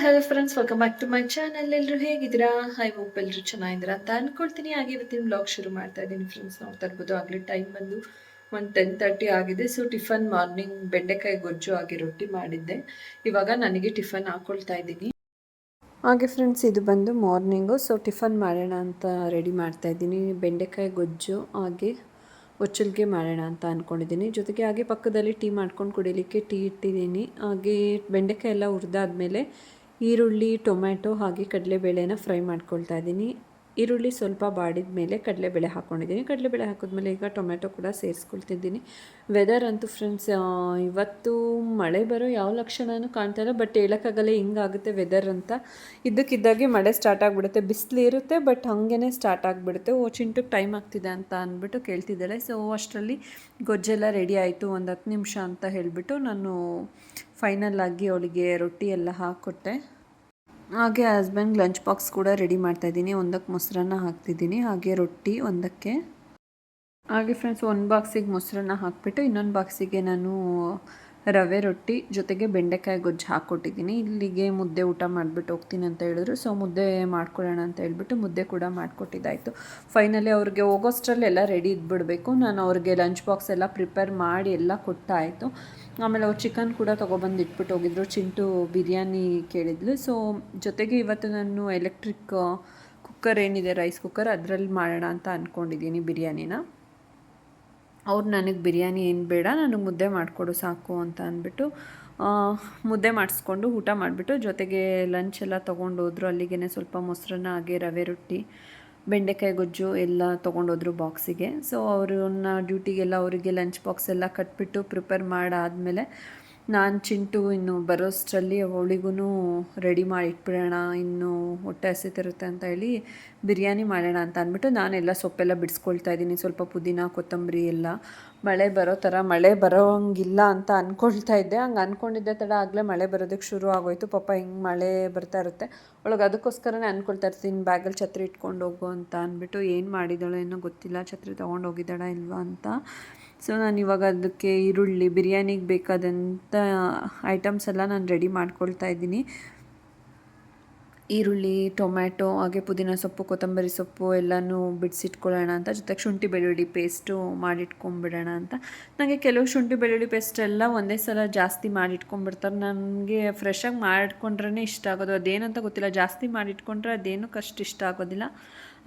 Hello friends welcome back to my channel ಎಲ್ಲರೂ ಹೇಗಿದ್ದೀರಾ? High hope ಎಲ್ಲರೂ ಚೆನ್ನಾಗಿದ್ದೀರಾ ಅಂತ ಅಂದ್ಕೊಳ್ತೀನಿ ಹಾಗೆ ಇವತ್ತಿನ ಬ್ಲಾಗ್ ಶುರು ಮಾಡ್ತಾ ಇದ್ದೀನಿ ಫ್ರೆಂಡ್ಸ್ ನೋಡ್ತಾ ಇರ್ಬೋದು ಆಗಲೇ ಟೈಮ್ ಬಂದು ಒಂದು ಟೆನ್ ತರ್ಟಿ ಆಗಿದೆ. ಸೊ ಟಿಫನ್ ಮಾರ್ನಿಂಗ್ ಬೆಂಡೆಕಾಯಿ ಗೊಜ್ಜು ಆಗಿ ರೊಟ್ಟಿ ಮಾಡಿದ್ದೆ. ಇವಾಗ ನನಗೆ ಟಿಫನ್ ಹಾಕ್ಕೊಳ್ತಾ ಇದ್ದೀನಿ. ಹಾಗೆ ಫ್ರೆಂಡ್ಸ್ ಇದು ಬಂದು ಮಾರ್ನಿಂಗು ಸೊ ಟಿಫನ್ ಮಾಡೋಣ ಅಂತ ರೆಡಿ ಮಾಡ್ತಾ ಇದ್ದೀನಿ. ಬೆಂಡೆಕಾಯಿ ಗೊಜ್ಜು ಹಾಗೆ ಒಚ್ಚಲ್ಗೆ ಮಾಡೋಣ ಅಂತ ಅಂದ್ಕೊಂಡಿದ್ದೀನಿ ಜೊತೆಗೆ ಹಾಗೆ ಪಕ್ಕದಲ್ಲಿ ಟೀ ಮಾಡ್ಕೊಂಡು ಕುಡಿಲಿಕ್ಕೆ ಟೀ ಇಟ್ಟಿದ್ದೀನಿ. ಹಾಗೆ ಬೆಂಡೆಕಾಯಿ ಎಲ್ಲ ಹುರಿದಾದ್ಮೇಲೆ ಈರುಳ್ಳಿ ಟೊಮ್ಯಾಟೊ ಹಾಗೆ ಕಡಲೆಬೇಳೆನ ಫ್ರೈ ಮಾಡ್ಕೊಳ್ತಾ ಇದ್ದೀನಿ. ಈರುಳ್ಳಿ ಸ್ವಲ್ಪ ಬಾಡಿದ ಮೇಲೆ ಕಡಲೆಬೇಳೆ ಹಾಕ್ಕೊಂಡಿದ್ದೀನಿ ಕಡಲೆಬೇಳೆ ಹಾಕಿದ್ಮೇಲೆ ಈಗ ಟೊಮೆಟೊ ಕೂಡ ಸೇರಿಸ್ಕೊಳ್ತಿದ್ದೀನಿ. ವೆದರ್ ಅಂತೂ ಫ್ರೆಂಡ್ಸ್ ಇವತ್ತು ಮಳೆ ಬರೋ ಯಾವ ಲಕ್ಷಣವೂ ಕಾಣ್ತಾ ಇಲ್ಲ ಬಟ್ ಹೇಳೋಕ್ಕಾಗಲ್ಲ ಹಿಂಗಾಗುತ್ತೆ ವೆದರ್ ಅಂತ. ಇದ್ದಕ್ಕಿದ್ದಾಗೆ ಮಳೆ ಸ್ಟಾರ್ಟ್ ಆಗಿಬಿಡುತ್ತೆ. ಬಿಸಿಲು ಇರುತ್ತೆ ಬಟ್ ಹಾಗೇ ಸ್ಟಾರ್ಟ್ ಆಗಿಬಿಡುತ್ತೆ. ಓ ಚಿಂಟಕ್ಕೆ ಟೈಮ್ ಆಗ್ತಿದೆ ಅಂತ ಅಂದ್ಬಿಟ್ಟು ಕೇಳ್ತಿದ್ದಾಳೆ. ಸೊ ಅಷ್ಟರಲ್ಲಿ ಗೊಜ್ಜೆಲ್ಲ ರೆಡಿ ಆಯಿತು ಒಂದು ಹತ್ತು ನಿಮಿಷ ಅಂತ ಹೇಳಿಬಿಟ್ಟು ನಾನು ಫೈನಲ್ ಆಗಿ ಅವಳಿಗೆ ರೊಟ್ಟಿ ಎಲ್ಲ ಹಾಕ್ಕೊಟ್ಟೆ ಹಾಗೆ ಹಸ್ಬೆಂಡ್ ಲಂಚ್ ಬಾಕ್ಸ್ ಕೂಡ ರೆಡಿ ಮಾಡ್ತಾ ಇದ್ದೀನಿ. ಒಂದಕ್ಕೆ ಮೊಸರನ್ನ ಹಾಕ್ತಿದ್ದೀನಿ. ಹಾಗೆ ರೊಟ್ಟಿ ಒಂದಕ್ಕೆ. ಹಾಗೆ ಫ್ರೆಂಡ್ಸ್ ಒಂದು ಬಾಕ್ಸಿಗೆ ಮೊಸರನ್ನ ಹಾಕಿಬಿಟ್ಟು ಇನ್ನೊಂದು ಬಾಕ್ಸಿಗೆ ನಾನು ರವೆ ರೊಟ್ಟಿ ಜೊತೆಗೆ ಬೆಂಡೆಕಾಯಿ ಗೊಜ್ಜು ಹಾಕ್ಕೊಟ್ಟಿದ್ದೀನಿ. ಇಲ್ಲಿಗೆ ಮುದ್ದೆ ಊಟ ಮಾಡಿಬಿಟ್ಟು ಹೋಗ್ತೀನಿ ಅಂತ ಹೇಳಿದ್ರು. ಸೊ ಮುದ್ದೆ ಮಾಡ್ಕೊಳ್ಳೋಣ ಅಂತ ಹೇಳ್ಬಿಟ್ಟು ಮುದ್ದೆ ಕೂಡ ಮಾಡಿಕೊಟ್ಟಿದ್ದಾಯಿತು. ಫೈನಲಿ ಅವ್ರಿಗೆ ಹೋಗೋಷ್ಟರಲ್ಲಿ ಎಲ್ಲ ರೆಡಿ ಇದ್ಬಿಡಬೇಕು. ನಾನು ಅವ್ರಿಗೆ ಲಂಚ್ ಬಾಕ್ಸ್ ಎಲ್ಲ ಪ್ರಿಪೇರ್ ಮಾಡಿ ಎಲ್ಲ ಕೊಟ್ಟಾಯಿತು. ಆಮೇಲೆ ಅವ್ರು ಚಿಕನ್ ಕೂಡ ತೊಗೊಬಂದು ಇಟ್ಬಿಟ್ಟು ಹೋಗಿದ್ರು. ಚಿಂಟು ಬಿರಿಯಾನಿ ಕೇಳಿದ್ಲು. ಸೊ ಜೊತೆಗೆ ಇವತ್ತು ನಾನು ಎಲೆಕ್ಟ್ರಿಕ್ ಕುಕ್ಕರ್ ಏನಿದೆ ರೈಸ್ ಕುಕ್ಕರ್ ಅದರಲ್ಲಿ ಮಾಡೋಣ ಅಂತ ಅಂದ್ಕೊಂಡಿದ್ದೀನಿ ಬಿರಿಯಾನಿನ. ಅವ್ರು ನನಗೆ ಬಿರಿಯಾನಿ ಏನು ಬೇಡ ನನಗೆ ಮುದ್ದೆ ಮಾಡಿಕೊಡು ಸಾಕು ಅಂತ ಅಂದ್ಬಿಟ್ಟು ಮುದ್ದೆ ಮಾಡಿಸ್ಕೊಂಡು ಊಟ ಮಾಡಿಬಿಟ್ಟು ಜೊತೆಗೆ ಲಂಚ್ ಎಲ್ಲ ತೊಗೊಂಡು ಹೋದ್ರು ಅಲ್ಲಿಗೆ ಸ್ವಲ್ಪ ಮೊಸರನ್ನ, ಹಾಗೆ ರವೆ ರೊಟ್ಟಿ, ಬೆಂಡೆಕಾಯಿ ಗೊಜ್ಜು ಎಲ್ಲ ತೊಗೊಂಡೋದ್ರು ಬಾಕ್ಸಿಗೆ ಸೊ ಅವ್ರನ್ನ ಡ್ಯೂಟಿಗೆಲ್ಲ ಅವರಿಗೆ ಲಂಚ್ ಬಾಕ್ಸ್ ಎಲ್ಲ ಕಟ್ಬಿಟ್ಟು ಪ್ರಿಪೇರ್ ಮಾಡಾದಮೇಲೆ ನಾನು ಚಿಂಟು, ಇನ್ನು ಬರೋಷ್ಟರಲ್ಲಿ ಅವಳಿಗೂ ರೆಡಿ ಮಾಡಿ ಇಟ್ಬಿಡೋಣ ಇನ್ನು ಹೊಟ್ಟೆ ಹಸಿತಿರುತ್ತೆ ಅಂತ ಹೇಳಿ ಬಿರಿಯಾನಿ ಮಾಡೋಣ ಅಂತ ಅಂದ್ಬಿಟ್ಟು ನಾನೆಲ್ಲ ಸೊಪ್ಪೆಲ್ಲ ಬಿಡಿಸ್ಕೊಳ್ತಾ ಇದ್ದೀನಿ. ಸ್ವಲ್ಪ ಪುದೀನ, ಕೊತ್ತಂಬರಿ ಎಲ್ಲ. ಮಳೆ ಬರೋ ಥರ ಮಳೆ ಬರೋಂಗಿಲ್ಲ ಅಂತ ಅಂದ್ಕೊಳ್ತಾ ಇದ್ದೆ. ಹಂಗೆ ಅಂದ್ಕೊಂಡಿದ್ದೆ ತಡ, ಆಗಲೇ ಮಳೆ ಬರೋದಕ್ಕೆ ಶುರು ಆಗೋಯ್ತು. ಪಾಪ ಹಿಂಗೆ ಮಳೆ ಬರ್ತಾ ಇರುತ್ತೆ. ಒಳಗೆ ಅದಕ್ಕೋಸ್ಕರನೇ ಅಂದ್ಕೊಳ್ತಾ ಇರ್ತೀನಿ, ಬ್ಯಾಗಲ್ಲಿ ಛತ್ರಿ ಇಟ್ಕೊಂಡು ಹೋಗು ಅಂತ ಅಂದ್ಬಿಟ್ಟು ಏನು ಮಾಡಿದಳೋ ಏನೋ ಗೊತ್ತಿಲ್ಲ. ಛತ್ರಿ ತೊಗೊಂಡು ಹೋಗಿದ್ದಾಳ ಇಲ್ವಾ ಅಂತ. ಸೊ ನಾನು ಇವಾಗ ಅದಕ್ಕೆ ಈರುಳ್ಳಿ, ಬಿರಿಯಾನಿಗೆ ಬೇಕಾದಂಥ ಐಟಮ್ಸ್ ಎಲ್ಲ ನಾನು ರೆಡಿ ಮಾಡ್ಕೊಳ್ತಾ ಇದ್ದೀನಿ. ಈರುಳ್ಳಿ, ಟೊಮ್ಯಾಟೊ, ಹಾಗೆ ಪುದೀನ ಸೊಪ್ಪು, ಕೊತ್ತಂಬರಿ ಸೊಪ್ಪು ಎಲ್ಲನೂ ಬಿಡಿಸಿಟ್ಕೊಳ್ಳೋಣ ಅಂತ. ಜೊತೆಗೆ ಶುಂಠಿ, ಬೆಳ್ಳುಳ್ಳಿ ಪೇಸ್ಟು ಮಾಡಿಟ್ಕೊಂಡ್ಬಿಡೋಣ ಅಂತ. ನನಗೆ ಕೆಲವು ಶುಂಠಿ, ಬೆಳ್ಳುಳ್ಳಿ ಪೇಸ್ಟ್ ಎಲ್ಲ ಒಂದೇ ಸಲ ಜಾಸ್ತಿ ಮಾಡಿಟ್ಕೊಂಡ್ಬಿಡ್ತಾರೆ. ನನಗೆ ಫ್ರೆಶಾಗಿ ಮಾಡಿಟ್ಕೊಂಡ್ರೇ ಇಷ್ಟ ಆಗೋದು. ಅದೇನಂತ ಗೊತ್ತಿಲ್ಲ. ಜಾಸ್ತಿ ಮಾಡಿಟ್ಕೊಂಡ್ರೆ ಅದೇನಕ್ಕೆ ಅಷ್ಟು ಇಷ್ಟ ಆಗೋದಿಲ್ಲ.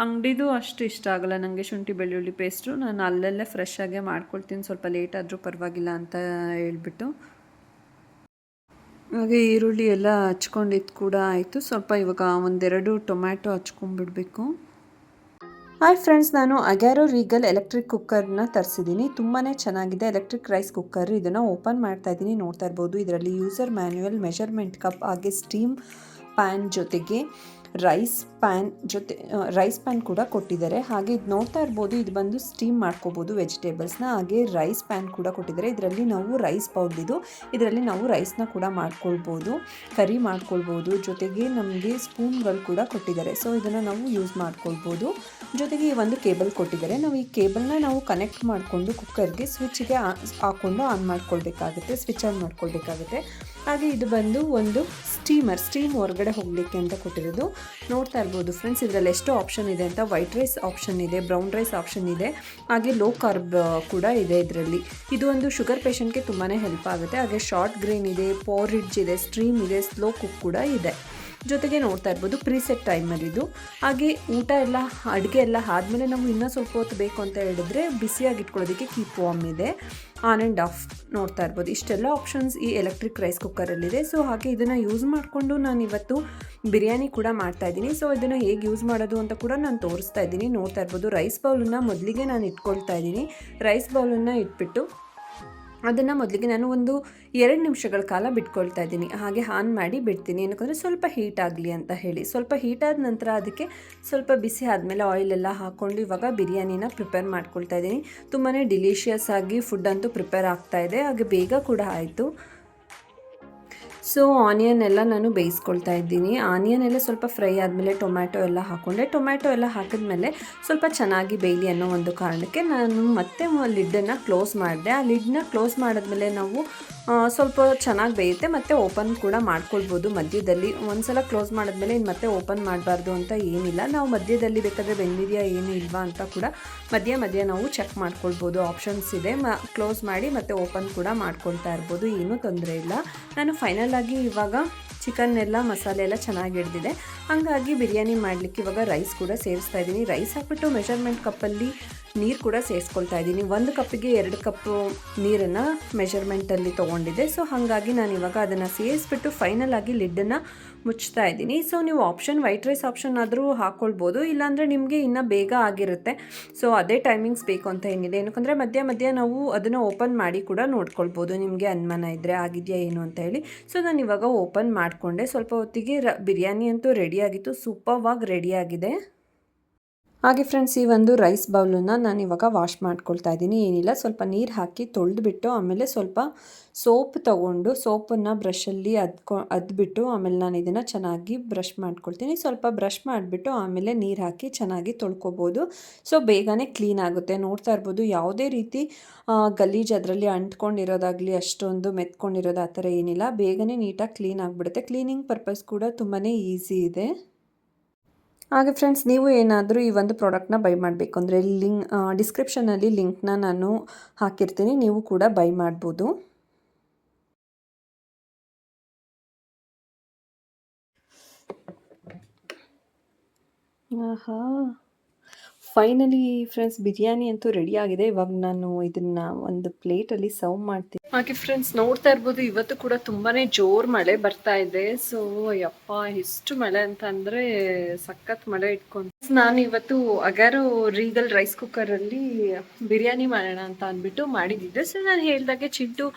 ಅಂಗಡಿದು ಅಷ್ಟು ಇಷ್ಟ ಆಗಲ್ಲ. ನನಗೆ ಶುಂಠಿ ಬೆಳ್ಳುಳ್ಳಿ ಪೇಸ್ಟು ನಾನು ಅಲ್ಲಲ್ಲೇ ಫ್ರೆಶ್ ಆಗೇ ಮಾಡ್ಕೊಳ್ತೀನಿ. ಸ್ವಲ್ಪ ಲೇಟ್ ಆದರೂ ಪರವಾಗಿಲ್ಲ ಅಂತ ಹೇಳ್ಬಿಟ್ಟು. ಹಾಗೆ ಈರುಳ್ಳಿ ಎಲ್ಲ ಹಚ್ಕೊಂಡಿದ್ದು ಕೂಡ ಆಯಿತು. ಸ್ವಲ್ಪ ಇವಾಗ ಒಂದೆರಡು ಟೊಮ್ಯಾಟೊ ಹಚ್ಕೊಂಡ್ಬಿಡ್ಬೇಕು ಹಾಯ್ ಫ್ರೆಂಡ್ಸ್ ನಾನು ಅಗ್ಯಾರೋ ರೀಗಲ್ ಎಲೆಕ್ಟ್ರಿಕ್ ಕುಕ್ಕರ್ನ ತರಿಸಿದ್ದೀನಿ ತುಂಬಾ ಚೆನ್ನಾಗಿದೆ. ಎಲೆಕ್ಟ್ರಿಕ್ ರೈಸ್ ಕುಕ್ಕರ್ ಇದನ್ನು ಓಪನ್ ಮಾಡ್ತಾ ಇದ್ದೀನಿ ನೋಡ್ತಾ ಇರ್ಬೋದು. ಇದರಲ್ಲಿ ಯೂಸರ್ ಮ್ಯಾನ್ಯುವಲ್ ಮೆಷರ್ಮೆಂಟ್ ಕಪ್ ಹಾಗೆ ಸ್ಟೀಮ್ ಪ್ಯಾನ್ ಜೊತೆಗೆ ರೈಸ್ ಪ್ಯಾನ್ ಜೊತೆ ರೈಸ್ ಪ್ಯಾನ್ ಕೂಡ ಕೊಟ್ಟಿದ್ದಾರೆ. ಹಾಗೆ ಇದು ನೋಡ್ತಾ ಇರ್ಬೋದು, ಇದು ಬಂದು ಸ್ಟೀಮ್ ಮಾಡ್ಕೋಬೋದು ವೆಜಿಟೇಬಲ್ಸ್ನ ಹಾಗೆ ರೈಸ್ ಪ್ಯಾನ್ ಕೂಡ ಕೊಟ್ಟಿದ್ದಾರೆ. ಇದರಲ್ಲಿ ನಾವು ರೈಸ್ ಇದು, ಇದರಲ್ಲಿ ನಾವು ರೈಸ್ನ ಕೂಡ ಮಾಡ್ಕೊಳ್ಬೋದು ಕರಿ ಮಾಡ್ಕೊಳ್ಬೋದು. ಜೊತೆಗೆ ನಮಗೆ ಸ್ಪೂನ್ಗಳು ಕೂಡ ಕೊಟ್ಟಿದ್ದಾರೆ. ಸೊ ಇದನ್ನು ನಾವು ಯೂಸ್ ಮಾಡ್ಕೊಳ್ಬೋದು. ಜೊತೆಗೆ ಈ ಒಂದು ಕೇಬಲ್ ಕೊಟ್ಟಿದ್ದಾರೆ. ನಾವು ಈ ಕೇಬಲ್ನ ನಾವು ಕನೆಕ್ಟ್ ಮಾಡಿಕೊಂಡು ಕುಕ್ಕರ್ಗೆ ಸ್ವಿಚ್ಗೆ ಹಾಕ್ಕೊಂಡು ಆನ್ ಮಾಡ್ಕೊಳ್ಬೇಕಾಗುತ್ತೆ ಸ್ವಿಚ್ ಆನ್ ಮಾಡ್ಕೊಳ್ಬೇಕಾಗುತ್ತೆ. ಹಾಗೆ ಇದು ಬಂದು ಒಂದು ಸ್ಟೀಮರ್ ಸ್ಟೀಮ್ ಹೊರಗಡೆ ಹೋಗಲಿಕ್ಕೆ ಅಂತ ಕೊಟ್ಟಿರೋದು. ನೋಡ್ತಾ ಇರ್ಬೋದು ಫ್ರೆಂಡ್ಸ್ ಇದರಲ್ಲಿ ಎಷ್ಟು ಆಪ್ಷನ್ ಇದೆ ಅಂತ. ವೈಟ್ ರೈಸ್ ಆಪ್ಷನ್ ಇದೆ ಬ್ರೌನ್ ರೈಸ್ ಆಪ್ಷನ್ ಇದೆ. ಹಾಗೆ ಲೋ ಕಾರ್ಬ್ ಕೂಡ ಇದೆ ಇದರಲ್ಲಿ. ಇದು ಒಂದು ಶುಗರ್ ಪೇಷಂಟ್ಗೆ ತುಂಬಾ ಹೆಲ್ಪ್ ಆಗುತ್ತೆ. ಹಾಗೆ ಶಾರ್ಟ್ ಗ್ರೇನ್ ಇದೆ ಪೋರಿಡ್ಜ್ ಇದೆ ಸ್ಟ್ರೀಮ್ ಇದೆ ಸ್ಲೋ ಕುಕ್ ಕೂಡ ಇದೆ. ಜೊತೆಗೆ ನೋಡ್ತಾ ಇರ್ಬೋದು ಪ್ರೀಸೆಟ್ ಟೈಮಲ್ಲಿದು. ಹಾಗೆ ಊಟ ಎಲ್ಲ, ಅಡುಗೆ ಎಲ್ಲ ಆದಮೇಲೆ ನಾವು ಇನ್ನೂ ಸ್ವಲ್ಪ ಹೊತ್ತು ಬೇಕು ಅಂತ ಹೇಳಿದ್ರೆ ಬಿಸಿಯಾಗಿ ಇಟ್ಕೊಳ್ಳೋದಕ್ಕೆ ಕೀಪ್ ವಾಮ್ ಇದೆ. ಆನ್ ಆ್ಯಂಡ್ ಆಫ್ ನೋಡ್ತಾ ಇರ್ಬೋದು. ಇಷ್ಟೆಲ್ಲ ಆಪ್ಷನ್ಸ್ ಈ ಎಲೆಕ್ಟ್ರಿಕ್ ರೈಸ್ ಕುಕ್ಕರಲ್ಲಿದೆ ಸೊ ಹಾಗೆ ಇದನ್ನು ಯೂಸ್ ಮಾಡಿಕೊಂಡು ನಾನು ಇವತ್ತು ಬಿರಿಯಾನಿ ಕೂಡ ಮಾಡ್ತಾ ಇದ್ದೀನಿ. ಸೊ ಇದನ್ನು ಹೇಗೆ ಯೂಸ್ ಮಾಡೋದು ಅಂತ ಕೂಡ ನಾನು ತೋರಿಸ್ತಾ ಇದ್ದೀನಿ. ನೋಡ್ತಾ ಇರ್ಬೋದು ರೈಸ್ ಬೌಲನ್ನು ಮೊದಲಿಗೆ ನಾನು ಇಟ್ಕೊಳ್ತಾ ಇದ್ದೀನಿ. ರೈಸ್ ಬೌಲನ್ನು ಇಟ್ಬಿಟ್ಟು ಅದನ್ನು ಮೊದಲಿಗೆ ನಾನು ಒಂದು ಎರಡು ನಿಮಿಷಗಳ ಕಾಲ ಬಿಟ್ಕೊಳ್ತಾ ಇದ್ದೀನಿ. ಹಾಗೆ ಆನ್ ಮಾಡಿ ಬಿಡ್ತೀನಿ. ಏನಕ್ಕಂದರೆ ಸ್ವಲ್ಪ ಹೀಟ್ ಆಗಲಿ ಅಂತ ಹೇಳಿ. ಸ್ವಲ್ಪ ಹೀಟ್ ಆದ ನಂತರ ಅದಕ್ಕೆ ಸ್ವಲ್ಪ ಬಿಸಿ ಆದಮೇಲೆ ಆಯಿಲೆಲ್ಲ ಹಾಕ್ಕೊಂಡು ಇವಾಗ ಬಿರಿಯಾನಿನ ಪ್ರಿಪೇರ್ ಮಾಡ್ಕೊಳ್ತಾ ಇದ್ದೀನಿ. ತುಂಬಾ ಡಿಲೀಷಿಯಸ್ ಆಗಿ ಫುಡ್ ಅಂತೂ ಪ್ರಿಪೇರ್ ಆಗ್ತಾ ಇದೆ. ಹಾಗೆ ಬೇಗ ಕೂಡ ಆಯಿತು. ಸೊ ಆನಿಯನ್ ಎಲ್ಲ ನಾನು ಬೇಯಿಸ್ಕೊಳ್ತಾ ಇದ್ದೀನಿ. ಆನಿಯನ್ ಎಲ್ಲ ಸ್ವಲ್ಪ ಫ್ರೈ ಆದಮೇಲೆ ಟೊಮ್ಯಾಟೊ ಎಲ್ಲ ಹಾಕೊಂಡೆ. ಟೊಮ್ಯಾಟೊ ಎಲ್ಲ ಹಾಕಿದ್ಮೇಲೆ ಸ್ವಲ್ಪ ಚೆನ್ನಾಗಿ ಬೇಯಲಿ ಅನ್ನೋ ಒಂದು ಕಾರಣಕ್ಕೆ ನಾನು ಮತ್ತೆ ಲಿಡ್ಡನ್ನು ಕ್ಲೋಸ್ ಮಾಡಿದೆ. ಆ ಲಿಡ್ನ ಕ್ಲೋಸ್ ಮಾಡಿದ್ಮೇಲೆ ನಾವು ಸ್ವಲ್ಪ ಚೆನ್ನಾಗಿ ಬೇಯುತ್ತೆ. ಮತ್ತು ಓಪನ್ ಕೂಡ ಮಾಡ್ಕೊಳ್ಬೋದು. ಮಧ್ಯದಲ್ಲಿ ಒಂದ್ಸಲ ಕ್ಲೋಸ್ ಮಾಡಿದ್ಮೇಲೆ ಇನ್ನು ಮತ್ತೆ ಓಪನ್ ಮಾಡಬಾರ್ದು ಅಂತ ಏನಿಲ್ಲ. ನಾವು ಮಧ್ಯದಲ್ಲಿ ಬೇಕಾದರೆ ಬೆಂದಿದೆಯಾ ಏನು ಇಲ್ವಾ ಅಂತ ಕೂಡ ಮಧ್ಯ ಮಧ್ಯ ನಾವು ಚೆಕ್ ಮಾಡ್ಕೊಳ್ಬೋದು. ಆಪ್ಷನ್ಸ್ ಇದೆ. ಮ, ಕ್ಲೋಸ್ ಮಾಡಿ ಮತ್ತು ಓಪನ್ ಕೂಡ ಮಾಡ್ಕೊಳ್ತಾ ಇರ್ಬೋದು. ಏನೂ ತೊಂದರೆ ಇಲ್ಲ. ನಾನು ಫೈನಲ್ ಆಗಿ ಇವಾಗ ಚಿಕನ್ ಎಲ್ಲ ಮಸಾಲೆ ಎಲ್ಲ ಚೆನ್ನಾಗಿ ಹಿಡ್ದಿದೆ. ಹಾಗಾಗಿ ಬಿರಿಯಾನಿ ಮಾಡಲಿಕ್ಕೆ ಇವಾಗ ರೈಸ್ ಕೂಡ ಸೇರಿಸ್ತಾ ಇದ್ದೀನಿ. ರೈಸ್ ಹಾಕ್ಬಿಟ್ಟು ಮೆಷರ್ಮೆಂಟ್ ಕಪ್ಪಲ್ಲಿ ನೀರು ಕೂಡ ಸೇರಿಸ್ಕೊಳ್ತಾ ಇದ್ದೀನಿ. ಒಂದು ಕಪ್ಪಿಗೆ ಎರಡು ಕಪ್ಪು ನೀರನ್ನು ಮೆಷರ್ಮೆಂಟಲ್ಲಿ ತೊಗೊಂಡಿದ್ದೆ. ಸೊ ಹಾಗಾಗಿ ನಾನು ಇವಾಗ ಅದನ್ನು ಸೇರಿಸ್ಬಿಟ್ಟು ಫೈನಲ್ ಆಗಿ ಲಿಡ್ಡನ್ನು ಮುಚ್ಚ್ತಾ ಇದ್ದೀನಿ. ಸೊ ನೀವು ಆಪ್ಷನ್ ವೈಟ್ ರೈಸ್ ಆಪ್ಷನ್ ಆದರೂ ಹಾಕ್ಕೊಳ್ಬೋದು ಇಲ್ಲಾಂದರೆ ನಿಮಗೆ ಇನ್ನೂ ಬೇಗ ಆಗಿರುತ್ತೆ. ಸೊ ಅದೇ ಟೈಮಿಂಗ್ಸ್ ಬೇಕು ಅಂತ ಏನಿದೆ. ಏನಕ್ಕಂದರೆ ಮಧ್ಯ ಮಧ್ಯ ನಾವು ಅದನ್ನು ಓಪನ್ ಮಾಡಿ ಕೂಡ ನೋಡ್ಕೊಳ್ಬೋದು. ನಿಮಗೆ ಅನುಮಾನ ಇದ್ದರೆ ಆಗಿದೆಯಾ ಏನು ಅಂತ ಹೇಳಿ. ಸೊ ನಾನು ಇವಾಗ ಓಪನ್ ಮಾಡಿಕೊಂಡೆ. ಸ್ವಲ್ಪ ಹೊತ್ತಿಗೆ ರ ಬಿರಿಯಾನಿ ಅಂತೂ ರೆಡಿಯಾಗಿತ್ತು ಸೂಪರ್ವಾಗಿ ರೆಡಿಯಾಗಿದೆ ಹಾಗೆ ಫ್ರೆಂಡ್ಸ್ ಈ ಒಂದು ರೈಸ್ ಬೌಲನ್ನು ನಾನು ಇವಾಗ ವಾಶ್ ಮಾಡ್ಕೊಳ್ತಾ ಇದ್ದೀನಿ. ಏನಿಲ್ಲ, ಸ್ವಲ್ಪ ನೀರು ಹಾಕಿ ತೊಳೆದುಬಿಟ್ಟು ಆಮೇಲೆ ಸ್ವಲ್ಪ ಸೋಪ್ ತಗೊಂಡು, ಸೋಪನ್ನು ಬ್ರಷಲ್ಲಿ ಅದ್ಕೊ, ಅದ್ಬಿಟ್ಟು ಆಮೇಲೆ ನಾನು ಇದನ್ನು ಚೆನ್ನಾಗಿ ಬ್ರಷ್ ಮಾಡ್ಕೊಳ್ತೀನಿ. ಸ್ವಲ್ಪ ಬ್ರಷ್ ಮಾಡಿಬಿಟ್ಟು ಆಮೇಲೆ ನೀರು ಹಾಕಿ ಚೆನ್ನಾಗಿ ತೊಳ್ಕೊಬೋದು. ಸೊ ಬೇಗನೆ ಕ್ಲೀನ್ ಆಗುತ್ತೆ. ನೋಡ್ತಾ ಇರ್ಬೋದು, ಯಾವುದೇ ರೀತಿ ಗಲೀಜು ಅದರಲ್ಲಿ ಅಂಟ್ಕೊಂಡಿರೋದಾಗಲಿ, ಅಷ್ಟೊಂದು ಮೆತ್ಕೊಂಡಿರೋದು ಆ ಥರ ಏನಿಲ್ಲ. ಬೇಗನೆ ನೀಟಾಗಿ ಕ್ಲೀನ್ ಆಗಿಬಿಡುತ್ತೆ. ಕ್ಲೀನಿಂಗ್ ಪರ್ಪಸ್ ಕೂಡ ತುಂಬಾ ಈಸಿ ಇದೆ. ಹಾಗೆ ಫ್ರೆಂಡ್ಸ್ ನೀವು ಏನಾದರೂ ಈ ಒಂದು ಪ್ರಾಡಕ್ಟ್ನ ಬೈ ಮಾಡಬೇಕು. ಅಂದರೆ ಲಿಂಕ್ ಡಿಸ್ಕ್ರಿಪ್ಷನಲ್ಲಿ ಲಿಂಕ್ನ ನಾನು ಹಾಕಿರ್ತೀನಿ. ನೀವು ಕೂಡ ಬೈ ಮಾಡ್ಬೋದು. ಆಹಾ. ಫೈನಲಿ ಫ್ರೆಂಡ್ಸ್ ಬಿರಿಯಾನಿ ಅಂತೂ ರೆಡಿ ಆಗಿದೆ. ಇವಾಗ ನಾನು ಇದನ್ನ ಒಂದು ಪ್ಲೇಟಲ್ಲಿ ಸರ್ವ್ ಮಾಡ್ತೀನಿ. ಹಾಗೆ ಫ್ರೆಂಡ್ಸ್ ನೋಡ್ತಾ ಇರ್ಬೋದು, ಇವತ್ತು ಕೂಡ ತುಂಬಾನೇ ಜೋರ್ ಮಳೆ ಬರ್ತಾ ಇದೆ. ಸೊ ಯಪ್ಪ ಎಷ್ಟು ಮಳೆ ಅಂತ ಅಂದ್ರೆ ಸಖತ್ ಮಳೆ ಇಟ್ಕೊಂಡು. ನಾನು ಇವತ್ತು ಅಗಾರೋ ರೀಗಲ್ ರೈಸ್ ಕುಕ್ಕರ್ ಅಲ್ಲಿ ಬಿರಿಯಾನಿ ಮಾಡೋಣ ಅಂತ ಅಂದ್ಬಿಟ್ಟು ಮಾಡಿದ್ದೆ ಸೊ ನಾನು ಹೇಳ್ದಾಗೆ ಚಿಂಟು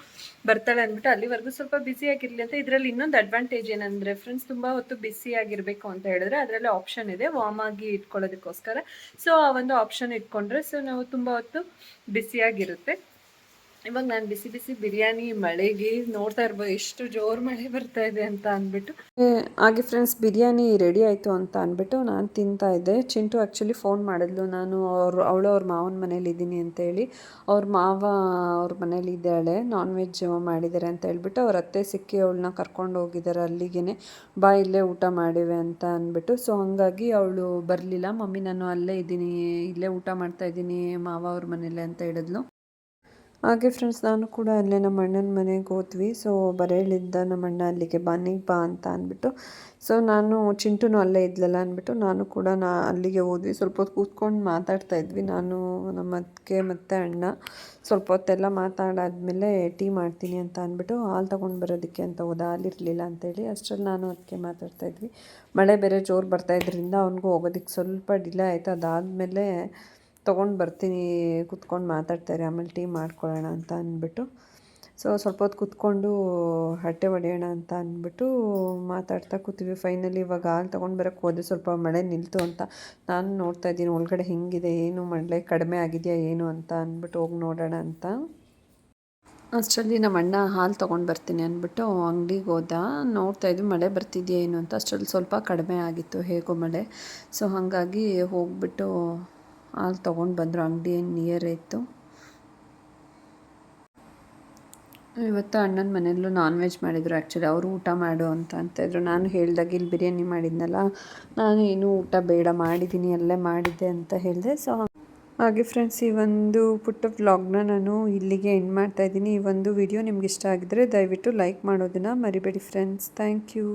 ಬರ್ತಾಳೆ ಅಂದ್ಬಿಟ್ಟು ಅಲ್ಲಿವರೆಗೂ ಸ್ವಲ್ಪ ಬಿಸಿ ಆಗಿರ್ಲಿ ಅಂತ. ಇದರಲ್ಲಿ ಇನ್ನೊಂದು ಅಡ್ವಾಂಟೇಜ್ ಏನಂದ್ರೆ ಫ್ರೆಂಡ್ಸ್ ತುಂಬಾ ಹೊತ್ತು ಬಿಸಿ ಆಗಿರ್ಬೇಕು ಅಂತ ಹೇಳಿದ್ರೆ ಅದರಲ್ಲಿ ಆಪ್ಷನ್ ಇದೆ ವಾರ್ಮ್ ಆಗಿ ಇಟ್ಕೊಳ್ಳೋದಕ್ಕೋಸ್ಕರ. ಸೊ ಆ ಒಂದು ಆಪ್ಷನ್ ಇಟ್ಕೊಂಡ್ರೆ ಸೊ ನಾವು ತುಂಬಾ ಹೊತ್ತು ಬಿಸಿಯಾಗಿರುತ್ತೆ ಇವಾಗ ನಾನು ಬಿಸಿ ಬಿಸಿ ಬಿರಿಯಾನಿ, ಮಳೆಗೆ ನೋಡ್ತಾ ಇರ್ಬೋದು, ಎಷ್ಟು ಜೋರು ಮಳೆ ಬರ್ತಾ ಇದೆ ಅಂತ ಅಂದ್ಬಿಟ್ಟು. ಹಾಗೆ ಫ್ರೆಂಡ್ಸ್ ಬಿರಿಯಾನಿ ರೆಡಿ ಆಯಿತು ಅಂತ ಅಂದ್ಬಿಟ್ಟು ನಾನು ತಿಂತಾ ಇದ್ದೆ. ಚಿಂಟು ಆ್ಯಕ್ಚುಲಿ ಫೋನ್ ಮಾಡಿದ್ಲು. ನಾನು ಅವ್ರು, ಅವಳು ಅವ್ರ ಮಾವನ ಮನೇಲಿ ಇದ್ದೀನಿ ಅಂತೇಳಿ ಅವ್ರ ಮಾವ ಅವ್ರ ಮನೇಲಿ ಇದ್ದಾಳೆ ನಾನ್ ವೆಜ್ ಮಾಡಿದ್ದಾರೆ ಅಂತ ಹೇಳ್ಬಿಟ್ಟು ಅವ್ರ ಅತ್ತೆ ಸಿಕ್ಕಿ ಅವಳನ್ನ ಕರ್ಕೊಂಡು ಹೋಗಿದ್ದಾರೆ ಅಲ್ಲಿಗೆ ಬಾ, ಇಲ್ಲೇ ಊಟ ಮಾಡಿವೆ ಅಂತ ಅಂದ್ಬಿಟ್ಟು. ಸೊ ಹಂಗಾಗಿ ಅವಳು ಬರಲಿಲ್ಲ. ಮಮ್ಮಿ, ನಾನು ಅಲ್ಲೇ ಇದ್ದೀನಿ, ಇಲ್ಲೇ ಊಟ ಮಾಡ್ತಾ ಇದ್ದೀನಿ ಮಾವ ಅವ್ರ ಮನೇಲಿ ಅಂತ ಹೇಳಿದ್ಲು. ಹಾಗೆ ಫ್ರೆಂಡ್ಸ್ ನಾನು ಕೂಡ ಅಲ್ಲೇ ನಮ್ಮ ಅಣ್ಣನ ಮನೆಗೆ ಹೋದ್ವಿ. ಸೊ ಬರೇಳಿದ್ದ ನಮ್ಮ ಅಣ್ಣ ಅಲ್ಲಿಗೆ ಬನ್ನಿ ಬಾ ಅಂತ ಅಂದ್ಬಿಟ್ಟು. ಸೊ ನಾನು ಚಿಂಟುನು ಅಲ್ಲೇ ಇದ್ಲಲ್ಲ ಅಂದ್ಬಿಟ್ಟು, ನಾನು ಕೂಡ ನಾ ಅಲ್ಲಿಗೆ ಹೋದ್ವಿ. ಸ್ವಲ್ಪ ಹೊತ್ತು ಕೂತ್ಕೊಂಡು ಮಾತಾಡ್ತಾ ಇದ್ವಿ. ನಾನು, ನಮ್ಮ ಅದಕ್ಕೆ ಮತ್ತು ಅಣ್ಣ ಸ್ವಲ್ಪ ಹೊತ್ತೆಲ್ಲ ಮಾತಾಡಾದ್ಮೇಲೆ ಟೀ ಮಾಡ್ತೀನಿ ಅಂತ ಅಂದ್ಬಿಟ್ಟು, ಹಾಲು ತೊಗೊಂಡು ಬರೋದಕ್ಕೆ ಅಂತ ಹೋದ. ಹಾಲಿರಲಿಲ್ಲ ಅಂತೇಳಿ ಅಷ್ಟರಲ್ಲಿ ನಾನು ಅದಕ್ಕೆ ಮಾತಾಡ್ತಾ ಇದ್ವಿ. ಮಳೆ ಬೇರೆ ಜೋರು ಬರ್ತಾ ಇದ್ರಿಂದ ಅವ್ನಿಗೂ ಹೋಗೋದಕ್ಕೆ ಸ್ವಲ್ಪ ಡಿಲೇ ಆಯಿತು. ಅದಾದಮೇಲೆ ತೊಗೊಂಡು ಬರ್ತೀನಿ, ಕುತ್ಕೊಂಡು ಮಾತಾಡ್ತಾರೆ, ಆಮೇಲೆ ಟೀ ಮಾಡ್ಕೊಳ್ಳೋಣ ಅಂತ ಅಂದ್ಬಿಟ್ಟು. ಸೊ ಸ್ವಲ್ಪ ಹೊತ್ತು ಕುತ್ಕೊಂಡು ಹಟ್ಟೆ ಹೊಡೆಯೋಣ ಅಂತ ಅಂದ್ಬಿಟ್ಟು ಮಾತಾಡ್ತಾ ಕೂತೀವಿ. ಫೈನಲಿ ಇವಾಗ ಹಾಲು ತೊಗೊಂಡು ಬರೋಕ್ಕೆ ಹೋದೆ, ಸ್ವಲ್ಪ ಮಳೆ ನಿಲ್ತು ಅಂತ. ನಾನು ನೋಡ್ತಾ ಇದ್ದೀನಿ, ಒಳಗಡೆ ಹೆಂಗಿದೆ, ಏನು ಮಳೆ ಕಡಿಮೆ ಆಗಿದೆಯಾ, ಏನು ಅಂತ ಅಂದ್ಬಿಟ್ಟು ಹೋಗಿ ನೋಡೋಣ ಅಂತ. ಅಷ್ಟರಲ್ಲಿ ನಮ್ಮ ಅಣ್ಣ ಹಾಲು ತೊಗೊಂಡು ಬರ್ತೀನಿ ಅಂದ್ಬಿಟ್ಟು ಅಂಗಡಿಗೆ ಹೋದ. ನೋಡ್ತಾ ಇದ್ವಿ, ಮಳೆ ಬರ್ತಿದೆಯಾ, ಏನು ಅಂತ. ಅಷ್ಟರಲ್ಲಿ ಸ್ವಲ್ಪ ಕಡಿಮೆ ಆಗಿತ್ತು, ಹೇಗೋ ಮಳೆ. ಸೊ ಹಾಗಾಗಿ ಹೋಗ್ಬಿಟ್ಟು ಹಾಲು ತೊಗೊಂಡು ಬಂದರು. ಅಂಗಡಿ ಏನು ನಿಯರ್ ಇತ್ತು. ಇವತ್ತು ಅಣ್ಣನ ಮನೆಯಲ್ಲೂ ನಾನ್ ವೆಜ್ ಮಾಡಿದರು ಆ್ಯಕ್ಚುಲಿ ಅವರು ಊಟ ಮಾಡು ಅಂತ ಅಂತಿದ್ರು. ನಾನು ಹೇಳ್ದಾಗ, ಇಲ್ಲಿ ಬಿರಿಯಾನಿ ಮಾಡಿದ್ನಲ್ಲ, ನಾನು ಏನೂ ಊಟ ಬೇಡ ಮಾಡಿದ್ದೀನಿ ಅಲ್ಲೇ ಮಾಡಿದ್ದೆ ಅಂತ ಹೇಳಿದೆ. ಸೊ ಹಾಗೆ ಫ್ರೆಂಡ್ಸ್ ಈ ಒಂದು ಪುಟ್ಟ ವ್ಲಾಗ್ನ ನಾನು ಇಲ್ಲಿಗೆ ಎಂಡ್ ಮಾಡ್ತಾ ಇದ್ದೀನಿ. ಈ ಒಂದು ವಿಡಿಯೋ ನಿಮ್ಗೆ ಇಷ್ಟ ಆಗಿದ್ರೆ ದಯವಿಟ್ಟು ಲೈಕ್ ಮಾಡೋದನ್ನು ಮರಿಬೇಡಿ ಫ್ರೆಂಡ್ಸ್ ಥ್ಯಾಂಕ್ ಯು